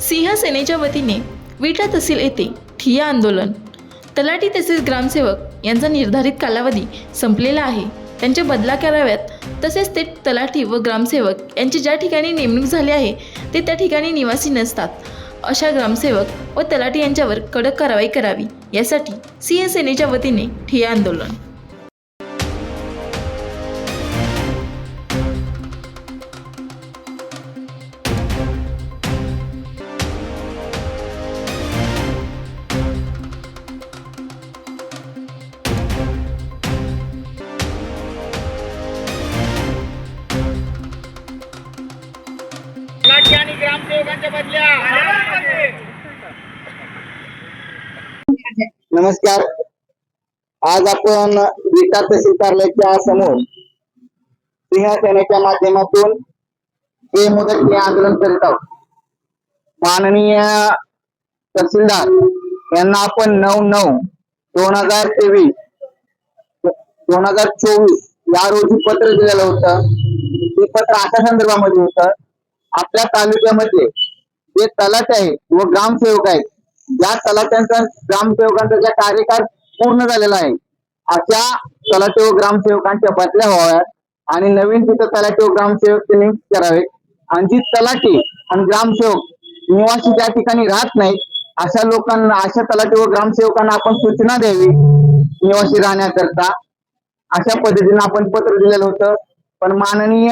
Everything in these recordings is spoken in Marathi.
सिंह सेनेच्या वतीने विटा तहसील येथे ठिय्या आंदोलन तलाठी तसेच ग्रामसेवक यांचा निर्धारित कालावधी संपलेला आहे. त्यांच्या बदला कराव्यात तसेच ते तलाठी व ग्रामसेवक यांची ज्या ठिकाणी नेमणूक झाली आहे ते त्या ठिकाणी निवासी नसतात. अशा ग्रामसेवक व तलाठी यांच्यावर कडक कारवाई करावी यासाठी सिंहसेनेच्या वतीने ठिय्या आंदोलन. आणि ग्रामसेवकांच्या बदल्या. नमस्कार. आज आपण विटा तहसील कार्यालयाच्या समोर सिंहसेनेच्या माध्यमातून हे मुदत आंदोलन करीत आहोत. माननीय तहसीलदार यांना आपण नऊ नऊ दोन हजार तेवीस दोन हजार चोवीस या रोजी पत्र दिलेलं होतं. ते पत्र अशा संदर्भामध्ये होतं आपल्या तालुक्यामध्ये जे तलाट आहेत व ग्रामसेवक आहेत ज्या तलाट्यांचा ग्रामसेवकांचा ज्या कार्यकाळ पूर्ण झालेला आहे. अशा तलाटे व ग्रामसेवकांच्या बदल्या व्हाव्यात आणि नवीन तिथं तलाटे व ग्रामसेवक ते नियुक्त करावेत आणि जी तलाठी आणि ग्रामसेवक निवासी ज्या ठिकाणी राहत नाहीत अशा लोकांना अशा तलाटे व ग्रामसेवकांना आपण सूचना द्यावी. निवासी राहण्याकरता अशा पद्धतीने आपण पत्र दिलेलं होतं. पण माननीय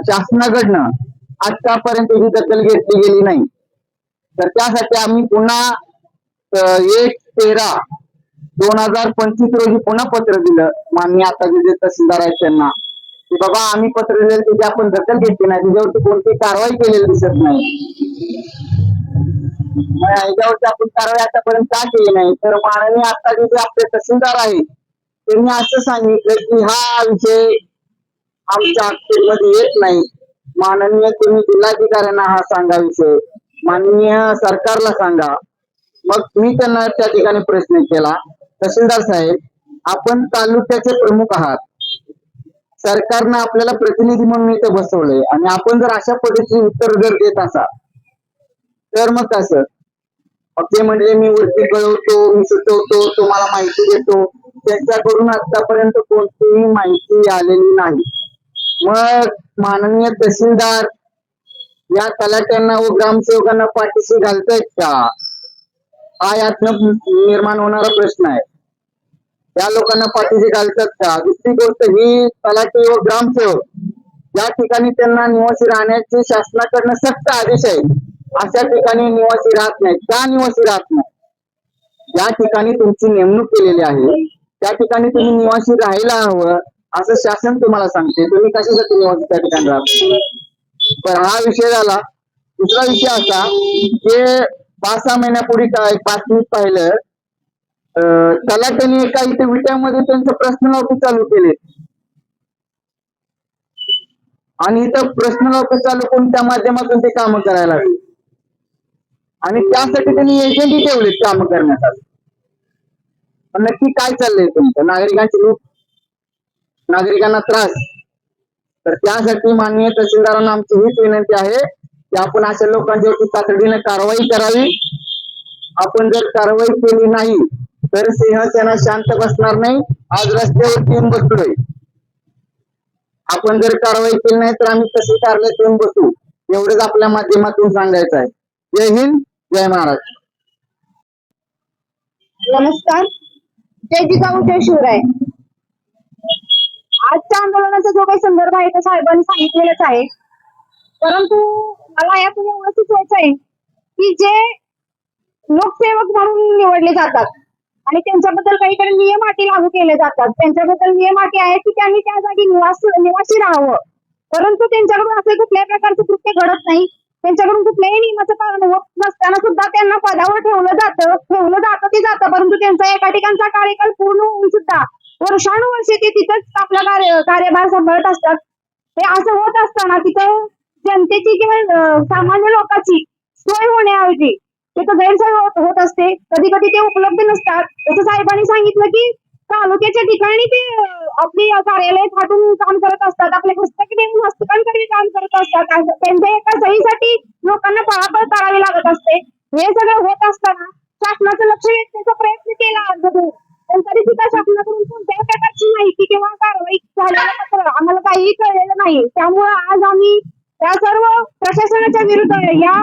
शासनाकडनं आतापर्यंत ही दखल घेतली गेली नाही. तर त्यासाठी आम्ही पुन्हा एक तेरा दोन हजार पंचवीस रोजी पुन्हा पत्र दिलं. माननीय आता जे तहसीलदार आहेत त्यांना. की बाबा आम्ही पत्र दिलं त्याची आपण दखल घेतली नाही त्याच्यावरती कोणती कारवाई केलेली दिसत नाही. याच्यावरती आपण कारवाई आतापर्यंत का केली नाही? तर माननीय आता जे आपले तहसीलदार आहेत त्यांनी असं सांगितलं की हा विषय आमच्या मध्ये येत नाही. माननीय तुम्ही जिल्हाधिकाऱ्यांना हा सांगा विषय. माननीय सरकारला सांगा. मग मी त्यांना त्या ठिकाणी प्रश्न केला. तहसीलदार साहेब आपण तालुक्याचे प्रमुख आहात. सरकारनं आपल्याला प्रतिनिधी म्हणून इथे बसवलंय. आणि आपण जर अशा पद्धतीने उत्तर जर देत असाल तर मग कसं सर? ते म्हणजे मी वरती कळवतो मी सुचवतो तुम्हाला माहिती देतो. त्यांच्याकडून आतापर्यंत कोणतीही माहिती आलेली नाही. मग माननीय तहसीलदार या तलाट्यांना व ग्रामसेवकांना पाठीशी घालतायत का? हा यातनं निर्माण होणारा प्रश्न आहे. त्या लोकांना पाठीशी घालतात का? दुसरी गोष्ट ही तलाठी व ग्रामसेवक या ठिकाणी त्यांना निवासी राहण्याची शासनाकडनं सक्त आदेश आहे. अशा ठिकाणी निवासी राहत नाहीत. का निवासी राहत नाही या ठिकाणी तुमची नेमणूक केलेली आहे. त्या ठिकाणी तुम्ही निवासी राहायला हवं. असं शासन तुम्हाला सांगते. तुम्ही कशासाठी निवास त्या ठिकाणी राहता? पण हा विषय झाला. दुसरा विषय असा की पाच सहा महिन्यापूर्वी काय बातमीत पाहिलं अं, तलाट्याने एका इथे विट्यामध्ये त्यांचं प्रश्न चालू केले. आणि इथं प्रश्न चालू करून त्या माध्यमातून ते काम करायला लागले. आणि त्यासाठी त्यांनी एजंटही ठेवलेत काम करण्यासाठी. पण नक्की काय चाललंय तुमचं? नागरिकांची लूट नागरिकांना त्रास. तर त्यासाठी माननीय तहसीलदारांना आमची हीच विनंती आहे की आपण अशा लोकांच्यावरती तातडीने कारवाई करावी. आपण जर कारवाई केली नाही तर सिंहसेना शांत बसणार नाही. आज रस्त्यावरती येऊन बसलोय. आपण जर कारवाई केली नाही तर आम्ही तसे कार्यालयात येऊन बसू. एवढंच आपल्या माध्यमातून सांगायचं आहे. जय हिंद जय महाराष्ट्र. नमस्कार. जय जिजाऊ जय शिवराय. आजच्या आंदोलनाचा जो काही संदर्भ आहे तो साहेबांनी सांगितलेलाच आहे. परंतु मला यातून एवढं सुचवायचं आहे की जे लोकसेवक म्हणून निवडले जातात आणि त्यांच्याबद्दल काही काही नियम अटी लागू केले जातात त्यांच्याबद्दल नियम अटी आहेत की त्यांनी त्या जागी निवास निवासी राहावं. परंतु त्यांच्याकडून असे कुठल्याही प्रकारचे कृत्य घडत नाही. त्यांच्याकडून कुठल्याही नियमाचं पालन होत नसताना सुद्धा त्यांना पदावर ठेवलं जातं ठेवलं जातं ते जातं. परंतु त्यांचा एका ठिकाणचा कार्यकाळ पूर्ण होऊन सुद्धा वर्षानुवर्षे ते तिथंच आपला कार्य कार्यभार सांभाळत असतात. हे असं होत असताना तिथं जनतेची किंवा सामान्य लोकांची सोय होण्याऐवजी तिथं गैरसोय होत होत असते. कधी कधी ते उपलब्ध नसतात. तसं साहेबांनी सांगितलं की तालुक्याच्या ठिकाणी ते आपली कार्यालय थाटून काम करत असतात. आपले पुस्तके देऊन हस्तकांकडे काम करत असतात. त्यांच्या एका सहीसाठी लोकांना पळापळ करावी लागत असते. हे सगळं होत असताना शासनाचं लक्ष वेधण्याचा प्रयत्न केला अगोदर. पण तरी सुद्धा शासनाकडून माहिती किंवा कारवाई झालेलं आम्हाला काहीही कळलेलं नाही. त्यामुळे आज आम्ही या सर्व प्रशासनाच्या विरुद्ध या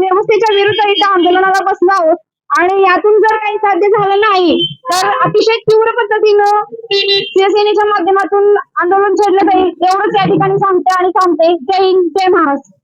व्यवस्थेच्या विरुद्ध इथं आंदोलनाला बसलो आहोत. आणि यातून जर काही साध्य झालं नाही तर अतिशय तीव्र पद्धतीनं शिवसेनेच्या माध्यमातून आंदोलन छेडलं जाईल एवढंच या ठिकाणी सांगते आणि सांगते. जय हिंद जय महाराष्ट्र.